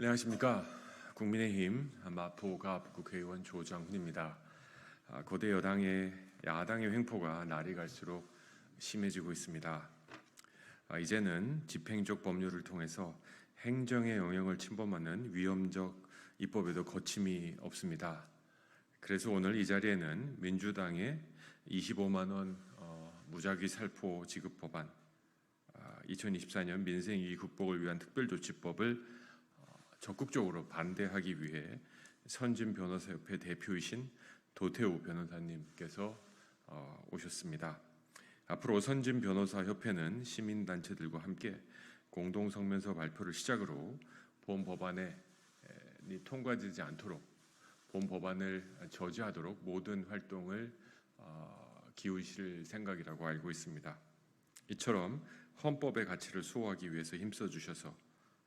안녕하십니까. 국민의힘 마포갑 국회의원 조장훈입니다. 아, 고대 여당의 야당의 횡포가 날이 갈수록 심해지고 있습니다. 아, 이제는 집행적 법률을 통해서 행정의 영역을 침범하는 위험적 입법에도 거침이 없습니다. 그래서 오늘 이 자리에는 민주당의 25만 원 어, 무작위 살포 지급 법안, 아, 2024년 민생위기 극복을 위한 특별조치법을 적극적으로 반대하기 위해 선진 변호사협회 대표이신 도태우 변호사님께서 어, 오셨습니다. 앞으로 선진 변호사협회는 시민단체들과 함께 공동 성명서 발표를 시작으로 본 법안에 통과되지 않도록 본 법안을 저지하도록 모든 활동을 어, 기울이실 생각이라고 알고 있습니다. 이처럼 헌법의 가치를 수호하기 위해서 힘써 주셔서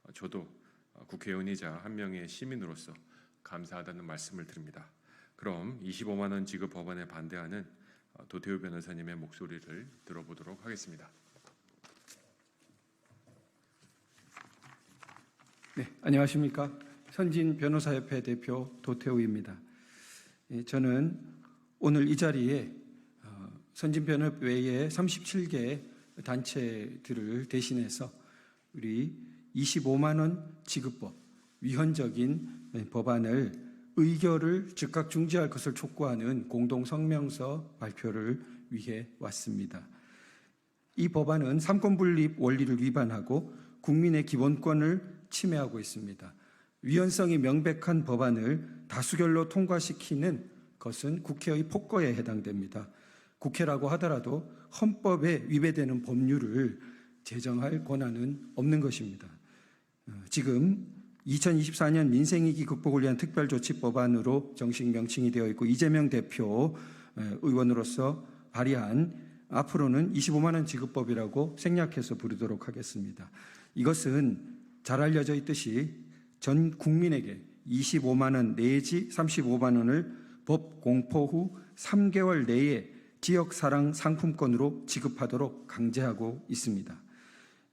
어, 저도 어, 국회의원이자 한 명의 시민으로서 감사하다는 말씀을 드립니다. 그럼 25만 원 지급 법안에 반대하는 어, 도태우 변호사님의 목소리를 들어보도록 하겠습니다. 네, 안녕하십니까. 선진 변호사협회 대표 도태우입니다. 예, 저는 오늘 이 자리에 어, 선진 변협 외에 37개 단체들을 대신해서 우리 25만 원 지급법 위헌적인 예, 법안을 의결을 즉각 중지할 것을 촉구하는 공동 성명서 발표를 위해 왔습니다. 이 법안은 삼권 분립 원리를 위반하고 국민의 기본권을 침해하고 있습니다. 위헌성이 명백한 법안을 다수결로 통과시키는 것은 국회의 폭거에 해당됩니다. 국회라고 하더라도 헌법에 위배되는 법률을 제정할 권한은 없는 것입니다. 어, 지금 2024년 민생위기 극복을 위한 특별조치법안으로 정식 명칭이 되어 있고 이재명 대표 어, 의원으로서 발의한 앞으로는 25만 원 지급법이라고 생략해서 부르도록 하겠습니다. 이것은 잘 알려져 있듯이 전 국민에게 25만 원 내지 35만 원을 법 공포 후 3개월 내에 지역 사랑 상품권으로 지급하도록 강제하고 있습니다.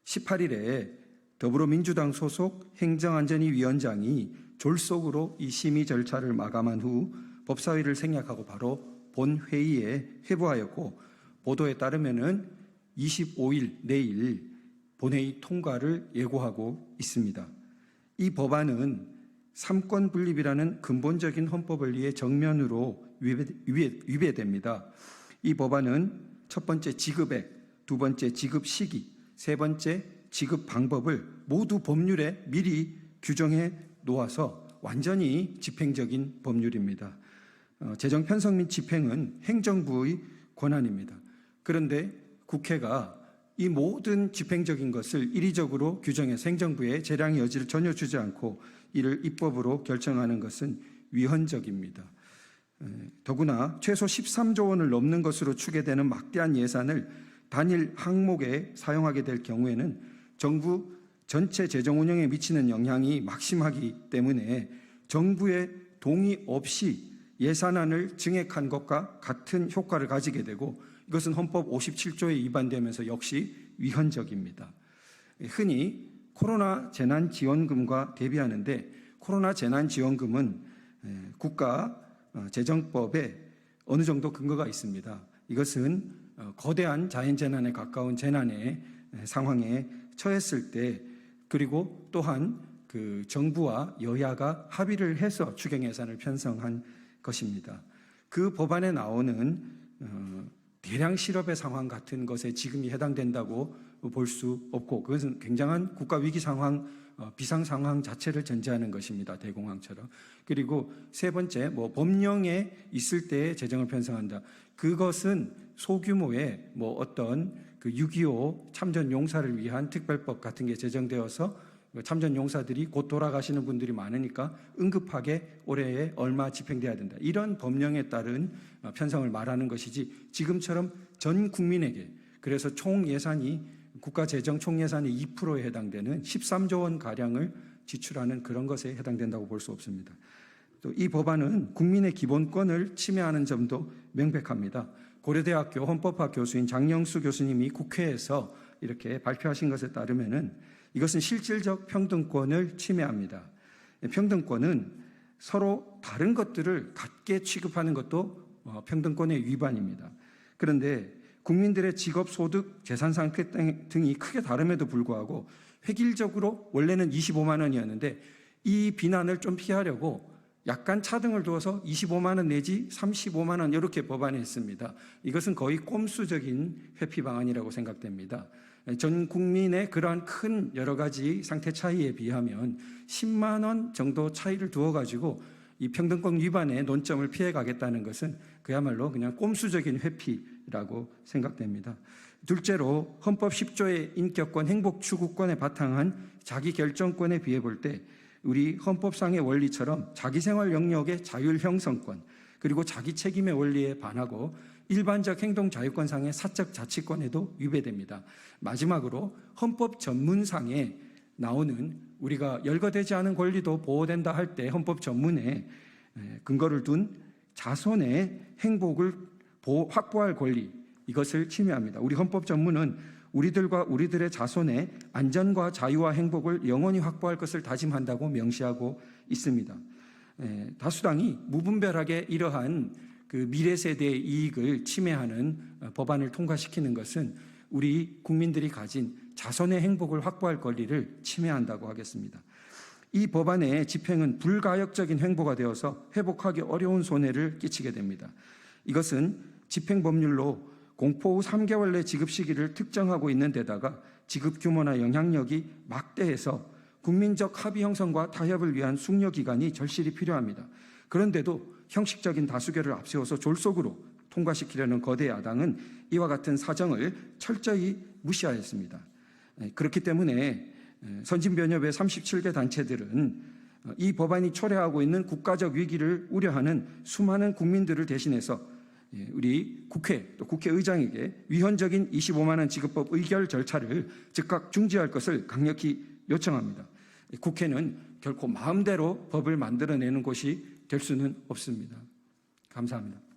18일에 더불어민주당 소속 행정안전위 위원장이 졸속으로 이 심의 절차를 마감한 후 법사위를 생략하고 바로 본 회의에 회부하였고 보도에 따르면은 25일 내일 본회의 통과를 예고하고 있습니다. 이 법안은 삼권 분립이라는 근본적인 헌법 원리의 정면으로 위배, 위배, 위배 됩니다. 이 법안은 첫 번째 지급액, 두 번째 지급 시기, 세 번째 지급 방법을 모두 법률에 미리 규정해 놓아서 완전히 집행적인 법률입니다. 어, 재정 편성 및 집행은 행정부의 권한입니다. 그런데 국회가 이 모든 집행적인 것을 이리적으로 규정해서 행정부에 재량의 여지를 전혀 주지 않고 이를 입법으로 결정하는 것은 위헌적입니다. 에, 더구나 최소 13조 원을 넘는 것으로 추계되는 막대한 예산을 단일 항목에 사용하게 될 경우에는 정부 전체 재정 운영에 미치는 영향이 막심하기 때문에 정부의 동의 없이 예산안을 증액한 것과 같은 효과를 가지게 되고 이것은 헌법 57조에 위반되면서 역시 위헌적입니다. 흔히 코로나 재난지원금과 대비하는데 코로나 재난지원금은 국가 어, 재정법에 어느 정도 근거가 있습니다. 이것은 어, 거대한 자연재난에 가까운 재난의 상황에 처했을 때 그리고 또한 그 정부와 여야가 합의를 해서 추경 예산을 편성한 것입니다. 그 법안에 나오는 어, 대량 실업의 상황 같은 것에 지금이 해당된다고 볼 수 없고 그것은 굉장한 국가 위기 상황 어, 비상 상황 자체를 전제하는 것입니다. 대공황처럼. 그리고 세 번째 뭐 법령에 있을 때 재정을 편성한다. 그것은 소규모의 뭐 어떤 그 6.25 참전 용사를 위한 특별법 같은 게 제정되어서 참전 용사들이 곧 돌아가시는 분들이 많으니까 응급하게 올해에 얼마 집행돼야 된다. 이런 법령에 따른 어, 편성을 말하는 것이지 지금처럼 전 국민에게 그래서 총 예산이 국가 재정 총 예산의 2%에 해당되는 13조 원 가량을 지출하는 그런 것에 해당된다고 볼 수 없습니다. 또 이 법안은 국민의 기본권을 침해하는 점도 명백합니다. 고려대학교 헌법학 교수인 장영수 교수님이 국회에서 이렇게 발표하신 것에 따르면은 이것은 실질적 평등권을 침해합니다. 평등권은 서로 다른 것들을 같게 취급하는 것도 어, 평등권의 위반입니다. 그런데 국민들의 직업, 소득, 재산 상태 등- 등이 크게 다름에도 불구하고 획일적으로 원래는 25만 원이었는데 이 비난을 좀 피하려고 약간 차등을 두어서 25만 원 내지 35만 원 이렇게 법안했습니다. 이것은 거의 꼼수적인 회피 방안이라고 생각됩니다. 전 국민의 그러한 큰 여러 가지 상태 차이에 비하면 10만 원 정도 차이를 두어 가지고 이 평등권 위반의 논점을 피해 가겠다는 것은 그야말로 그냥 꼼수적인 회피라고 생각됩니다. 둘째로 헌법 10조의 인격권, 행복 추구권에 바탕한 자기 결정권에 비해 볼 때 우리 헌법상의 원리처럼 자기 생활 영역의 자율 형성권 그리고 자기 책임의 원리에 반하고 일반적 행동 자유권상의 사적 자치권에도 위배됩니다. 마지막으로 헌법 전문상에 나오는 우리가 열거되지 않은 권리도 보호된다 할 때 헌법 전문에 에, 근거를 둔 자손의 행복을 보호, 확보할 권리 이것을 침해합니다. 우리 헌법 전문은 우리들과 우리들의 자손의 안전과 자유와 행복을 영원히 확보할 것을 다짐한다고 명시하고 있습니다. 에, 다수당이 무분별하게 이러한 그 미래 세대의 이익을 침해하는 어, 법안을 통과시키는 것은 우리 국민들이 가진 자손의 행복을 확보할 권리를 침해한다고 하겠습니다. 이 법안의 집행은 불가역적인 행보가 되어서 회복하기 어려운 손해를 끼치게 됩니다. 이것은 집행 법률로 공포 후 3개월 내 지급 시기를 특정하고 있는 데다가 지급 규모나 영향력이 막대해서 국민적 합의 형성과 타협을 위한 숙려 기간이 절실히 필요합니다. 그런데도 형식적인 다수결을 앞세워서 졸속으로 통과시키려는 거대 야당은 이와 같은 사정을 철저히 무시하였습니다. 에, 그렇기 때문에 에, 선진변협의 37개 단체들은 어, 이 법안이 초래하고 있는 국가적 위기를 우려하는 수많은 국민들을 대신해서 예, 우리 국회 또 국회의장에게 위헌적인 25만 원 지급법 의결 절차를 즉각 중지할 것을 강력히 요청합니다. 국회는 결코 마음대로 법을 만들어내는 곳이 될 수는 없습니다. 감사합니다.